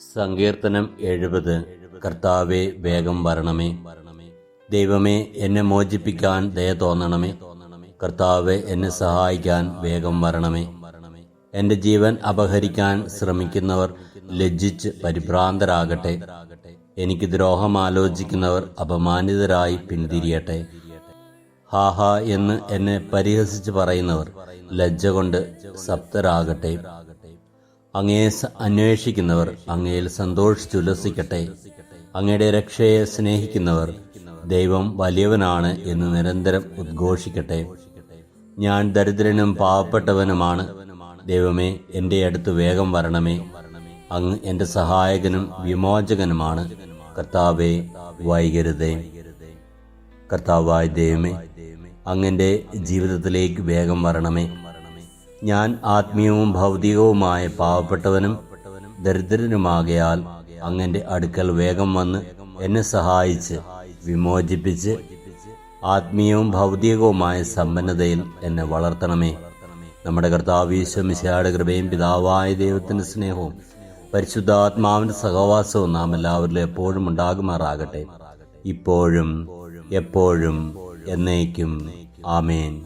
സങ്കീർത്തനം എഴുപത്. കർത്താവെ വേഗം വരണമേ. ദൈവമേ എന്നെ മോചിപ്പിക്കാൻ ദയ തോന്നണമേ. കർത്താവെ എന്നെ സഹായിക്കാൻ വേഗം വരണമേ. എന്റെ ജീവൻ അപഹരിക്കാൻ ശ്രമിക്കുന്നവർ ലജ്ജിച്ച് പരിഭ്രാന്തരാകട്ടെ. എനിക്ക് ദ്രോഹം ആലോചിക്കുന്നവർ അപമാനിതരായി പിന്തിരിയട്ടെ. ഹാഹാ എന്ന് എന്നെ പരിഹസിച്ച് പറയുന്നവർ ലജ്ജ കൊണ്ട് സപ്തരാകട്ടെ. അങ്ങയെ അന്വേഷിക്കുന്നവർ അങ്ങയിൽ സന്തോഷിച്ചുല്ലസിക്കട്ടെ. അങ്ങയുടെ രക്ഷയെ സ്നേഹിക്കുന്നവർ ദൈവം വലിയവനാണ് എന്ന് നിരന്തരം ഉദ്ഘോഷിക്കട്ടെ. ഞാൻ ദരിദ്രനും പാവപ്പെട്ടവനുമാണ്. ദൈവമേ എന്റെ അടുത്ത് വേഗം വരണമേ. അങ്ങ് എന്റെ സഹായകനും വിമോചകനുമാണ്. കർത്താവെ വൈകരുതേ. കർത്താവായ ദൈവമേ അങ്ങന്റെ ജീവിതത്തിലേക്ക് വേഗം വരണമേ. ഞാൻ ആത്മീയവും ഭൗതികവുമായ പാവപ്പെട്ടവനും ദരിദ്രനുമാകയാൽ അങ്ങന്റെ അടുക്കൽ വേഗം വന്ന് എന്നെ സഹായിച്ച് വിമോചിപ്പിച്ച് ആത്മീയവും ഭൗതികവുമായ സമ്പന്നതയിൽ എന്നെ വളർത്തണമേ. നമ്മുടെ കർത്താവ് ഈശ്വമിശയുടെ കൃപയും പിതാവായ ദൈവത്തിന്റെ സ്നേഹവും പരിശുദ്ധാത്മാവിന്റെ സഹവാസവും നാം എല്ലാവരിലും എപ്പോഴും ഉണ്ടാകുമാറാകട്ടെ. ഇപ്പോഴും എപ്പോഴും എന്നേക്കും. ആമേൻ.